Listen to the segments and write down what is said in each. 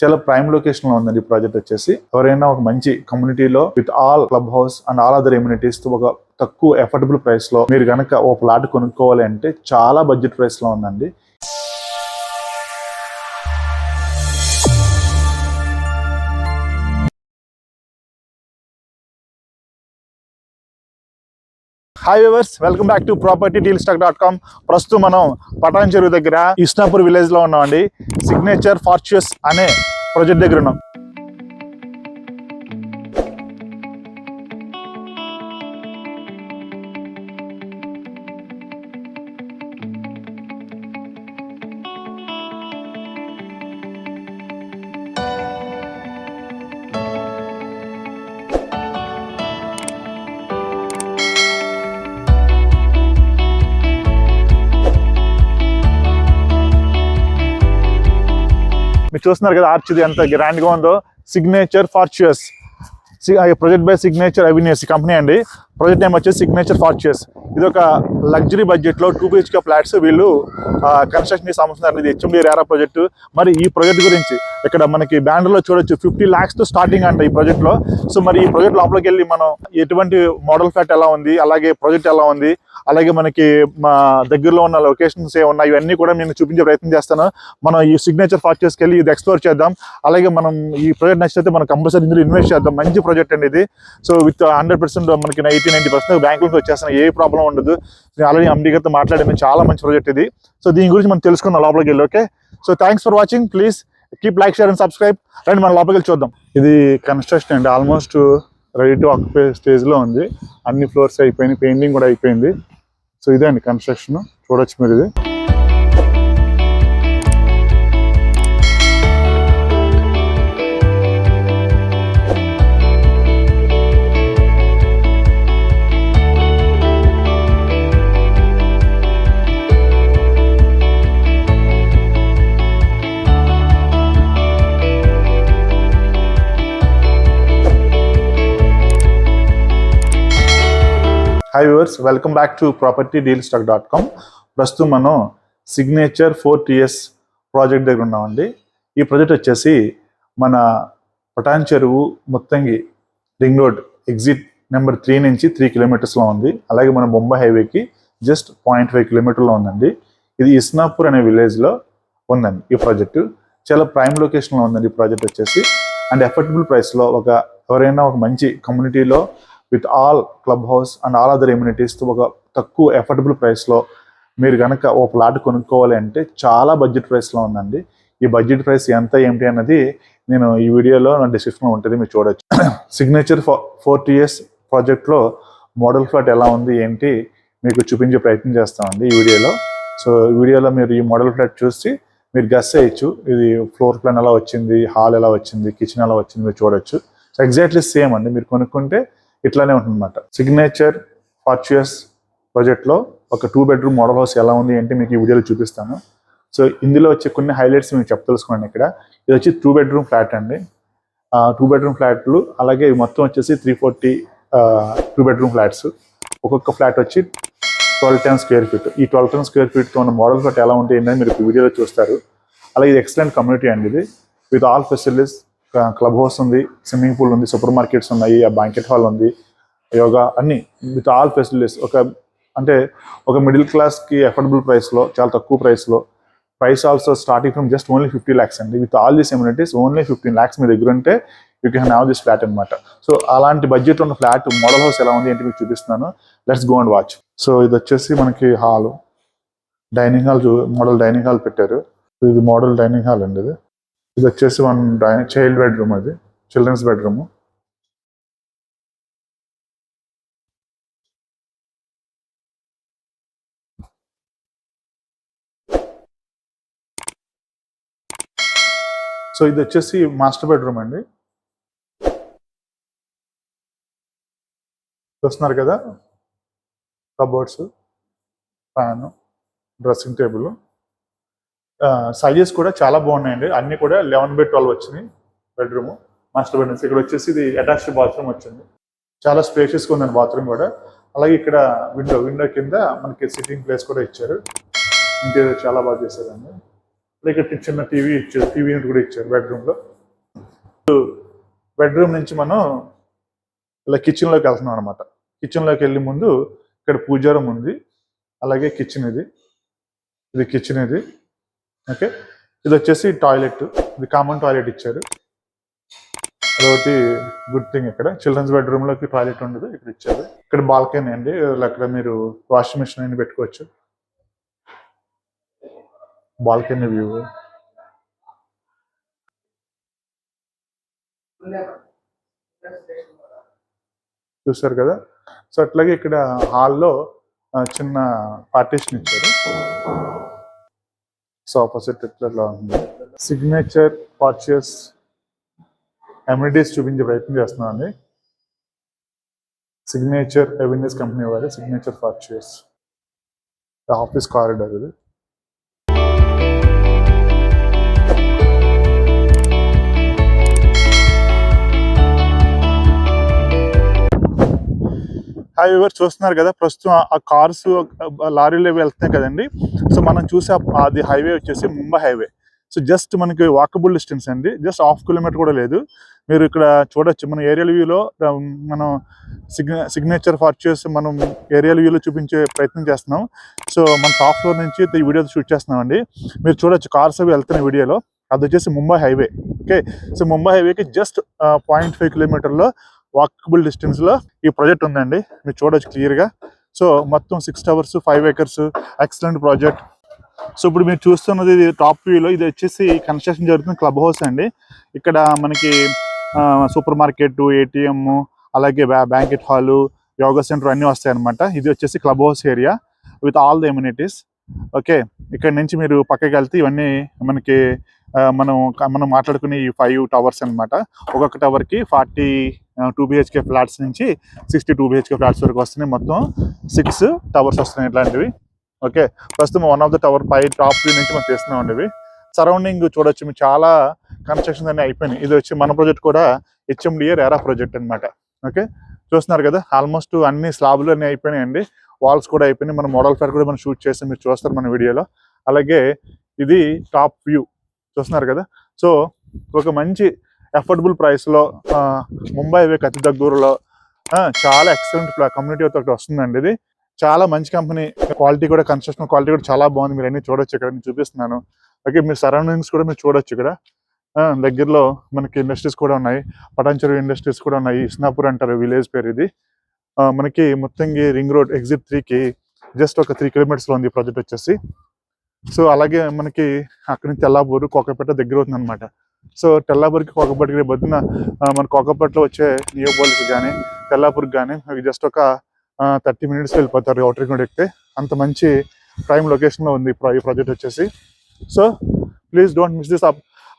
చాలా ప్రైమ్ లొకేషన్లో ఉందండి ఈ ప్రాజెక్ట్ వచ్చేసి. ఎవరైనా ఒక మంచి కమ్యూనిటీలో with all club house and all other amenities ఒక తక్కువ ఎఫర్డబుల్ ప్రైస్లో మీరు కనుక ఒక ప్లాట్ కొనుక్కోవాలి అంటే చాలా బడ్జెట్ ప్రైస్లో ఉందండి. Hi viewers welcome back to property deal stock dot com ప్రస్తుతం మనం పటాన్ చెరువు దగ్గర ఇస్నాపూర్ విలేజ్లో ఉన్నామండి. సిగ్నేచర్ ఫార్చ్యూస్ అనే ప్రాజెక్ట్ దగ్గర ఉన్నాం. చూస్తున్నారు కదా ఆర్చ్ ఎంత గ్రాండ్గా ఉందో signature fortunes project by signature avenues company అండి. ప్రాజెక్ట్ నేమ్ వచ్చేసి సిగ్నేచర్ ఫార్చ్యూస్ ఇది ఒక లగ్జరీ బడ్జెట్లో టూ బిహెచ్కే ఫ్లాట్స్ వీళ్ళు కన్స్ట్రక్షన్ సంబంధించిన ఇది హెచ్ఎండి రేరా ప్రాజెక్టు మరి ఈ ప్రాజెక్ట్ గురించి ఇక్కడ మనకి బ్యాండర్లో చూడొచ్చు ఫిఫ్టీ లాక్స్తో స్టార్టింగ్ అంట ఈ ప్రాజెక్ట్లో. సో మరి ఈ ప్రాజెక్ట్ లోపలికి వెళ్ళి మనం ఎటువంటి మోడల్ ఫ్లాట్ ఎలా ఉంది అలాగే ప్రాజెక్ట్ ఎలా ఉంది అలాగే మనకి మా దగ్గరలో ఉన్న లొకేషన్స్ ఏ ఉన్నాయి ఇవన్నీ కూడా నేను చూపించే ప్రయత్నం చేస్తాను. మనం ఈ సిగ్నేచర్ ఫార్చర్స్కి వెళ్ళి ఇది ఎక్స్ప్లోర్ చేద్దాం. అలాగే మనం ఈ ప్రాజెక్ట్ నచ్చితే మనం కంపల్సరీ ఇందులో ఇన్వెస్ట్ చేద్దాం. మంచి ప్రాజెక్ట్ అండి ఇది. సో విత్ హండ్రెడ్ పర్సెంట్ మనకి ఎయిటీ నైన్టీ పర్సెంట్ బ్యాంక్ నుంచి వచ్చేస్తాను ఏ ప్రాబ్లం ఉండదు. నేను ఆల్రెడీ ఎండి గారితో మాట్లాడింది చాలా మంచి ప్రాజెక్ట్ ఇది. సో దీని గురించి మనం తెలుసుకుందాం లోపలికి వెళ్ళి okay so thanks for watching please keep like share and subscribe రండి మనం లోపలికి వెళ్ళి చూద్దాం. ఇది కన్స్ట్రక్షన్ అండి. ఆల్మోస్ట్ రెడీ టు ఆక్యుపై స్టేజ్లో ఉంది. అన్ని ఫ్లోర్స్ అయిపోయినాయి. పెయింటింగ్ కూడా అయిపోయింది. సో ఇదే అండి కన్స్ట్రక్షన్ చూడొచ్చు మీరు ఇది. Hi viewers welcome back to property deal stock dot com ప్రస్తుతం మనం సిగ్నేచర్ ఫోర్ టీఎస్ ప్రాజెక్ట్ దగ్గర ఉన్నామండి. ఈ ప్రాజెక్ట్ వచ్చేసి మన Patancheru Muthangi ring road exit number three నుంచి త్రీ కిలోమీటర్స్లో ఉంది. అలాగే మన బొంబాయి హైవేకి జస్ట్ పాయింట్ ఫైవ్ కిలోమీటర్లో ఉందండి. ఇది ఇస్నాపూర్ అనే విలేజ్లో ఉందండి ఈ ప్రాజెక్టు చాలా ప్రైమ్ లొకేషన్లో ఉందండి ఈ ప్రాజెక్ట్ వచ్చేసి. అండ్ ఎఫర్డబుల్ ప్రైస్లో ఒక ఎవరైనా ఒక మంచి కమ్యూనిటీలో with all club house and all other ఎమ్యూనిటీస్తో ఒక తక్కువ ఎఫర్డబుల్ ప్రైస్లో మీరు కనుక ఓ ప్లాట్ కొనుక్కోవాలి అంటే చాలా బడ్జెట్ ప్రైస్లో ఉందండి. ఈ బడ్జెట్ ప్రైస్ ఎంత ఏంటి అన్నది నేను ఈ వీడియోలో నా డిస్క్రిప్షన్లో ఉంటుంది మీరు చూడొచ్చు. సిగ్నేచర్ ఫోర్ ఇయర్స్ ప్రాజెక్ట్లో మోడల్ ఫ్లాట్ ఎలా ఉంది ఏంటి మీకు చూపించే ప్రయత్నం చేస్తామండి ఈ వీడియోలో. సో ఈ వీడియోలో మీరు ఈ మోడల్ ఫ్లాట్ చూసి మీరు గస్ చేయొచ్చు. ఇది ఫ్లోర్ ప్లాన్ ఎలా వచ్చింది హాల్ ఎలా వచ్చింది కిచెన్ ఎలా వచ్చింది మీరు చూడొచ్చు. సో ఎగ్జాక్ట్లీ సేమ్ అండి. మీరు కొనుక్కుంటే ఇట్లానే ఉంటుందన్నమాట. సిగ్నేచర్ ఫార్చ్యూస్ ప్రాజెక్ట్లో ఒక టూ బెడ్రూమ్ మోడల్ హౌస్ ఎలా ఉంది అంటే మీకు ఈ వీడియోలో చూపిస్తాను. సో ఇందులో వచ్చే కొన్ని హైలైట్స్ మీకు చెప్పదలుచుకోండి ఇక్కడ. ఇది వచ్చి టూ బెడ్రూమ్ ఫ్లాట్ అండి. టూ బెడ్రూమ్ ఫ్లాట్లు అలాగే మొత్తం వచ్చేసి three forty two bedroom flats ఒక్కొక్క ఫ్లాట్ వచ్చి ట్వెల్వ్ టెన్ స్క్వేర్ ఫీట్ ఈ ట్వెల్వ్ టెన్ స్క్వేర్ ఫీట్తో ఉన్న మోడల్ ఫ్లాట్ ఎలా ఉంటాయి ఏంటని మీరు ఈ వీడియోలో చూస్తారు. అలాగే ఇది ఎక్సలెంట్ కమ్యూనిటీ అండి ఇది. With all facilities club house ఉంది స్విమ్మింగ్ పూల్ ఉంది సూపర్ మార్కెట్స్ ఉన్నాయి ఆ బ్యాంకెట్ హాల్ ఉంది యోగా అన్ని విత్ ఆల్ ఫెసిలిటీస్ ఒక అంటే ఒక మిడిల్ క్లాస్కి అఫోర్డబుల్ ప్రైస్లో చాలా తక్కువ ప్రైస్లో price also starting from just only fifty lakhs అండి. With all these amenities only fifteen lakhs మీ దగ్గర ఉంటే you can have this flat అనమాట సో అలాంటి బడ్జెట్ ఉన్న ఫ్లాట్ మోడల్ హౌస్ ఎలా ఉంది ఏంటి మీకు చూపిస్తున్నాను. Let's go and watch so ఇది వచ్చేసి మనకి hall dining hall model dining hall పెట్టారు. ఇది మోడల్ డైనింగ్ హాల్ అండి ఇది. ఇది వచ్చేసి వన్ చైల్డ్ బెడ్రూమ్ అది చిల్డ్రన్స్ బెడ్రూమ్. సో ఇది వచ్చేసి మాస్టర్ బెడ్రూమ్ అండి. చూస్తున్నారు కదా? Cupboards fan dressing table. Sizes కూడా చాలా బాగున్నాయండి. అన్ని కూడా లెవెన్ బై ట్వెల్వ్ వచ్చినాయి. బెడ్రూమ్ మాస్టర్ బెడ్రూమ్స్ ఇక్కడ వచ్చేసి ఇది అటాచ్డ్ బాత్రూమ్ వచ్చింది. చాలా స్పేషియస్గా ఉందండి బాత్రూమ్ కూడా. అలాగే ఇక్కడ విండో విండో కింద మనకి సిట్టింగ్ ప్లేస్ కూడా ఇచ్చారు. ఇంటీరియర్ చాలా బాగా చేశారండి. ఇక్కడ చిన్న టీవీ ఇచ్చారు. టీవీ యూనిట్ కూడా ఇచ్చారు బెడ్రూమ్లో. బెడ్రూమ్ నుంచి మనం ఇలా కిచెన్లోకి వెళ్తున్నాం అనమాట కిచెన్లోకి వెళ్ళే ముందు ఇక్కడ పూజారం ఉంది. అలాగే కిచెన్ ఇది. ఇది కిచెన్ ఇది. ఓకే. ఇది వచ్చేసి టాయిలెట్. ఇది కామన్ టాయిలెట్ ఇచ్చారు. అదొకటి గుడ్ థింగ్ ఇక్కడ. చిల్డ్రన్స్ బెడ్రూమ్లోకి టాయిలెట్ ఉండదు. ఇక్కడ ఇచ్చారు. ఇక్కడ బాల్కనీ అండి. అక్కడ మీరు వాషింగ్ మిషన్ అయినా పెట్టుకోవచ్చు. Balcony view. చూసారు కదా? సో అట్లాగే ఇక్కడ హాల్లో చిన్న పార్టీషన్ ఇచ్చారు. సో ఆపోజిట్ ఇట్లా ఉంది. సిగ్నేచర్ పర్చేస్ ఎమ్యూనిటీస్ చూపించే ప్రయత్నం చేస్తున్నామండి సిగ్నేచర్ ఎవెన్యూస్ కంపెనీ వారి సిగ్నేచర్ పర్చేస్ ఆఫీస్ కారిడార్ ఇది. హాయ్ చూస్తున్నారు కదా ప్రస్తుతం ఆ- కార్స్ లారీలు వెళ్తున్నాయి కదండి. సో మనం చూసే అది హైవే వచ్చేసి ముంబై హైవే సో జస్ట్ మనకి వాకబుల్ డిస్టెన్స్ అండి. జస్ట్ హాఫ్ కిలోమీటర్ కూడా లేదు. మీరు ఇక్కడ చూడొచ్చు మన ఏరియల్ వ్యూలో um, మనం సిగ్నే సిగ్నేచర్ ఫార్చ్యూస్ మనం ఏరియల్ వ్యూలో చూపించే ప్రయత్నం చేస్తున్నాం. సో మన టాప్ ఫ్లోర్ నుంచి ఈ వీడియో షూట్ చేస్తున్నామండి. మీరు చూడొచ్చు కార్స్ అవి వెళ్తున్న వీడియోలో. అది వచ్చేసి Mumbai highway okay so Mumbai హైవేకి జస్ట్ పాయింట్ ఫైవ్ కిలోమీటర్లో వాకబుల్ డిస్టెన్స్లో ఈ ప్రాజెక్ట్ ఉందండి. మీరు చూడొచ్చు క్లియర్గా సో మొత్తం six towers five acres excellent project so ఇప్పుడు మీరు చూస్తున్నది ఇది టాప్ వ్యూలో ఇది వచ్చేసి కన్స్ట్రక్షన్ జరుగుతున్న క్లబ్ హౌస్ అండి. ఇక్కడ మనకి సూపర్ మార్కెట్ ఏటీఎం అలాగే బ్యాంకెట్ హాలు యోగా సెంటర్ అన్నీ వస్తాయి అనమాట ఇది వచ్చేసి club house area with all the amenities okay ఇక్కడ నుంచి మీరు పక్కకి వెళ్తే ఇవన్నీ మనకి మనం మనం మాట్లాడుకునే ఈ ఫైవ్ టవర్స్ అన్నమాట. ఒక్కొక్క టవర్కి ఫార్టీ టూ బిహెచ్కే ఫ్లాట్స్ నుంచి సిక్స్టీ టూ బిహెచ్కే ఫ్లాట్స్ వరకు వస్తున్నాయి మొత్తం. సిక్స్ టవర్స్ వస్తున్నాయి ఇట్లాంటివి. ఓకే ప్రస్తుతం వన్ ఆఫ్ ద టవర్ పై టాప్ వ్యూ నుంచి మనం తీస్తున్నాం ఇవి. సరౌండింగ్ చూడొచ్చు చాలా కన్స్ట్రక్షన్ అన్ని అయిపోయినాయి. ఇది వచ్చి మన ప్రాజెక్ట్ కూడా హెచ్ఎండిఏ రేరా ప్రాజెక్ట్ అన్నమాట. ఓకే చూస్తున్నారు కదా ఆల్మోస్ట్ అన్ని స్లాబ్లు అన్ని అయిపోయినాయండి. వాల్స్ కూడా అయిపోయినాయి. మన మోడల్ ఫేర్ కూడా మనం షూట్ చేసి మీరు చూస్తారు మన వీడియోలో అలాగే ఇది టాప్ వ్యూ చూస్తున్నారు కదా? సో ఒక మంచి అఫోర్డబుల్ ప్రైస్లో ముంబై వేక్ అతి దగ్గరలో చాలా ఎక్సలెంట్ కమ్యూనిటీ ఒకటి వస్తుందండి ఇది. చాలా మంచి కంపెనీ క్వాలిటీ కూడా కన్స్ట్రక్షన్ క్వాలిటీ కూడా చాలా బాగుంది. మీరు అన్ని చూడొచ్చు ఇక్కడ నేను చూపిస్తున్నాను. ఓకే మీరు సరౌండింగ్స్ కూడా మీరు చూడొచ్చు ఇక్కడ. దగ్గరలో మనకి ఇండస్ట్రీస్ కూడా ఉన్నాయి. పటాన్చెరు ఇండస్ట్రీస్ కూడా ఉన్నాయి. ఇస్నాపూర్ అంటారు విలేజ్ పేరు ఇది. ఆ, మనకి ముత్తంగి రింగ్ రోడ్ ఎగ్జిట్ త్రీకి జస్ట్ ఒక త్రీ కిలోమీటర్స్లో ఉంది ప్రాజెక్ట్ వచ్చేసి. సో అలాగే మనకి అక్కడి నుంచి తెల్లాపూరు కోకపేట దగ్గర అవుతుంది అనమాట సో తెల్లాపూర్కి కోకపేటకి రేపు పొద్దున్న మన కోకపట్లో వచ్చే నియోపోలిస్ కానీ తెల్లాపూర్కి కానీ జస్ట్ ఒక థర్టీ మినిట్స్ వెళ్ళిపోతారు అవుటర్ రోడ్ ఎక్కితే. అంత మంచి ప్రైమ్ లొకేషన్లో ఉంది ఈ ఈ ప్రాజెక్ట్ వచ్చేసి. So please don't miss this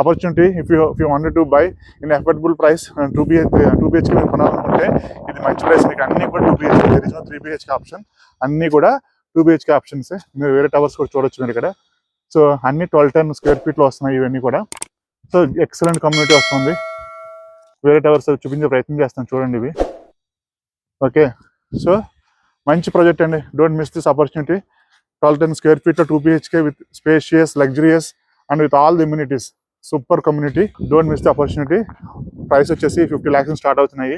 opportunity if you if you wanted to buy in affordable price two BH two BHK మీరు కొనాలనుకుంటే ఇది మంచి ప్రైస్ మీకు అన్ని కూడా two BHK three BHK option అన్నీ కూడా టూ బిహెచ్కే ఆప్షన్స్ మీరు వేరే టవర్స్ కూడా చూడొచ్చు మీరు ఇక్కడ. సో అన్ని ట్వెల్వ్ టెన్ స్క్వేర్ ఫీట్లో వస్తున్నాయి ఇవన్నీ కూడా. సో ఎక్సలెంట్ కమ్యూనిటీ వస్తుంది. వేరే టవర్స్ చూపించే ప్రయత్నం చేస్తాను చూడండి ఇవి. ఓకే సో మంచి ప్రాజెక్ట్ అండి. Don't miss this opportunity twelve ten square ఫీట్లో two BHK with spacious luxurious and with all the immunities super community don't miss the opportunity price వచ్చేసి ఫిఫ్టీ ల్యాక్స్ స్టార్ట్ అవుతున్నాయి.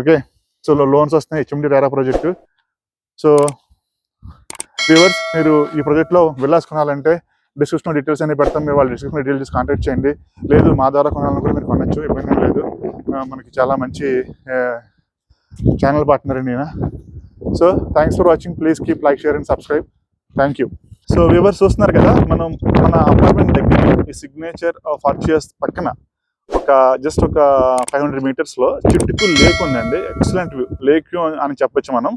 ఓకే సో లోన్స్ వస్తున్నాయి. HMD RERA project so viewers మీరు ఈ ప్రాజెక్ట్లో villas కొనాలంటే description details అనేవి పెడతాం. మీరు వాళ్ళు డిస్క్రిప్షన్ డీటెయిల్స్ కాంటాక్ట్ చేయండి. లేదు మా ద్వారా కొనాలని కూడా మీరు కొనొచ్చు ఇబ్బంది లేదు. మనకి చాలా మంచి ఛానల్ పార్ట్నర్ అండి so thanks for watching please keep like share and subscribe thank you so viewers చూస్తున్నారు కదా మనం మన అపార్ట్మెంట్ దగ్గర ఈ సిగ్నేచర్ ఆఫ్ ఫార్చియస్ పక్కన ఒక జస్ట్ ఒక ఫైవ్ హండ్రెడ్ మీటర్స్లో చుట్టుకు లేక్ ఉందండి ఎక్సలెంట్ వ్యూ లేక్ వ్యూ అని చెప్పొచ్చు మనం.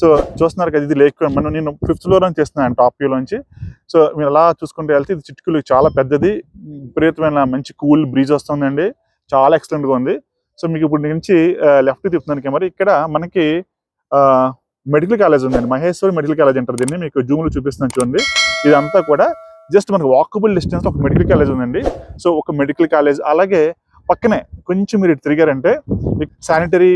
సో చూస్తున్నారు కదా ఇది లేక్ మనం నేను ఫిఫ్త్ ఫ్లోర్ అని చేస్తున్నాను టాప్ వ్యూలోంచి సో మీరు అలా చూసుకుంటే వెళ్తే ఇది చిట్టుకులు చాలా పెద్దది విపరీతమైన మంచి కూల్ బ్రీజ్ వస్తుందండి చాలా ఎక్సలెంట్గా ఉంది. సో మీకు ఇప్పుడు నుంచి లెఫ్ట్ తిప్పుతున్నాను కెమెరా. ఇక్కడ మనకి మెడికల్ కాలేజ్ ఉందండి మహేశ్వరి మెడికల్ కాలేజ్ అంటారు దీన్ని మీకు జూమ్లో చూపిస్తున్నాను చూడండి. ఇదంతా కూడా జస్ట్ మనకు వాకబుల్ డిస్టెన్స్ ఒక మెడికల్ కాలేజ్ ఉందండి. సో ఒక మెడికల్ కాలేజ్ అలాగే పక్కనే కొంచెం మీరు ఇటు తిరిగారంటే శానిటరీ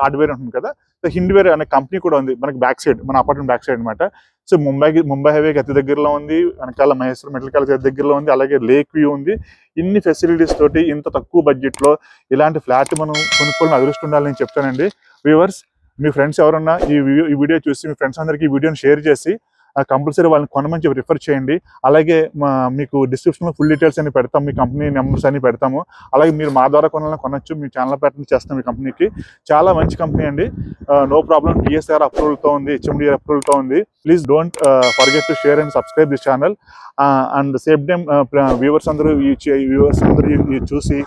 హార్డ్వేర్ ఉంటుంది కదా సో హిండ్వేర్ అనే కంపెనీ కూడా ఉంది. మనకి బ్యాక్ సైడ్ మన అపార్ట్మెంట్ బ్యాక్ సైడ్ అనమాట సో ముంబైకి ముంబై హైవేకి అతి దగ్గరలో ఉంది. వెనకాల మహేశ్వరం మెటల్ కాలేజ్ అతి దగ్గరలో ఉంది. అలాగే లేక్ వ్యూ ఉంది. ఇన్ని ఫెసిలిటీస్ తోటి ఇంత తక్కువ బడ్జెట్లో ఇలాంటి ఫ్లాట్ మనం కొనుక్కోవాలని అదృష్టం ఉండాలని నేను చెప్తానండి. వ్యూవర్స్ మీ ఫ్రెండ్స్ ఎవరన్నా ఈ వీడియో ఈ వీడియో చూసి మీ ఫ్రెండ్స్ అందరికీ ఈ వీడియోని షేర్ చేసి కంపల్సరీ వాళ్ళని కొనమని చెప్పి రిఫర్ చేయండి. అలాగే మా మీకు డిస్క్రిప్షన్లో ఫుల్ డీటెయిల్స్ అని పెడతాం. మీ కంపెనీ నెంబర్స్ అని పెడతాము. అలాగే మీరు మా ద్వారా కొనాలని కొనొచ్చు. మీ ఛానల్ పెట్టడం చేస్తాం మీ కంపెనీకి చాలా మంచి కంపెనీ అండి. నో ప్రాబ్లం టీఎస్ఆర్ అప్రూవల్తో ఉంది హెచ్ఎండి అప్రూవల్తో ఉంది. Please don't forget to share and subscribe this channel and same time viewers అందరూ వ్యూవర్స్ అందరూ చూసి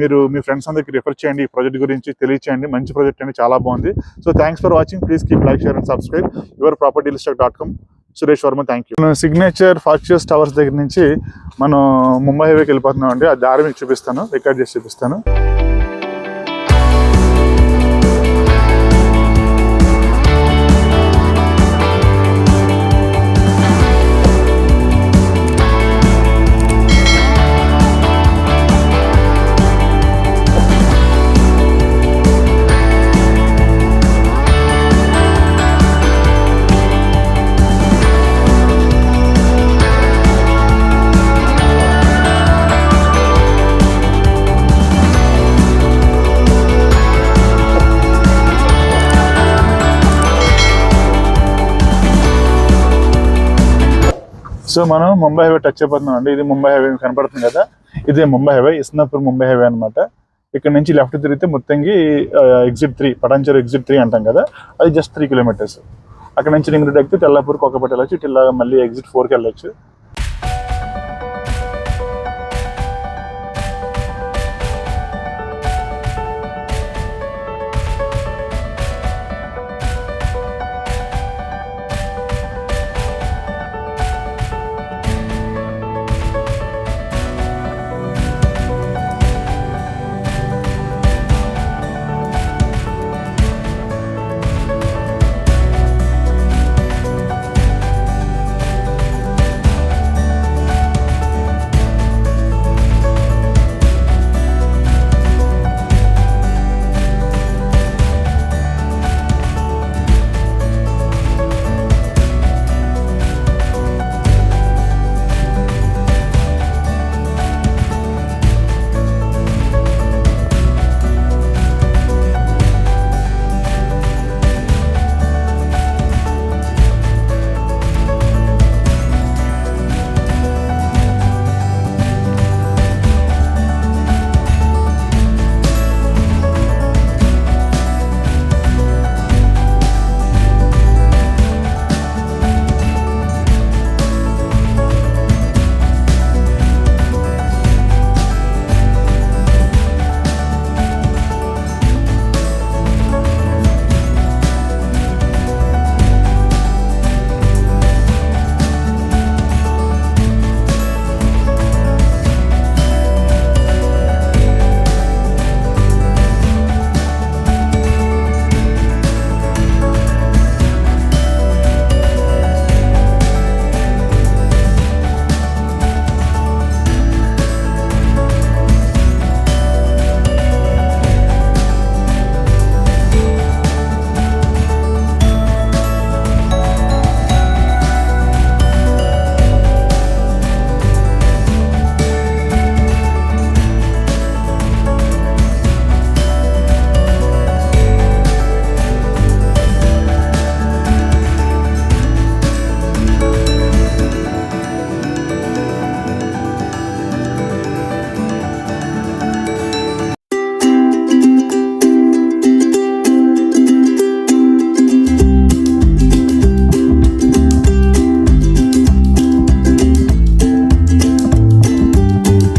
మీరు మీ ఫ్రెండ్స్ అందరికి రిఫర్ చేయండి ఈ ప్రాజెక్ట్ గురించి తెలియచేయండి. మంచి ప్రాజెక్ట్ అండి. చాలా బాగుంది. So thanks for watching please keep like share and subscribe your property listack dot com Suresh Varma thank you signature fortunes towers దగ్గర నుంచి మనం ముంబై హైవేకి వెళ్ళిపోతున్నాం అండి ఆ దారి మీకు చూపిస్తాను రికార్డ్ చేసి చూపిస్తాను. సో మనం ముంబై హైవే టచ్ అయిపోతున్నాం అండి. ఇది ముంబై హైవే కనపడుతుంది కదా. ఇదే ముంబై హైవే ఇస్నాపూర్ ముంబై హైవే అన్నమాట. ఇక్కడ నుంచి లెఫ్ట్ తిరిగితే Muthangi exit three Patancheru exit three అంటాం కదా. అది జస్ట్ త్రీ కిలోమీటర్స్ అక్కడ నుంచి రింగ్ రోడ్ ఎక్కితే తెల్లాపూర్ కొక్కపేట వెళ్ళచ్చు ఇట్లా మళ్ళీ ఎగ్జిట్ ఫోర్కి వెళ్ళొచ్చు.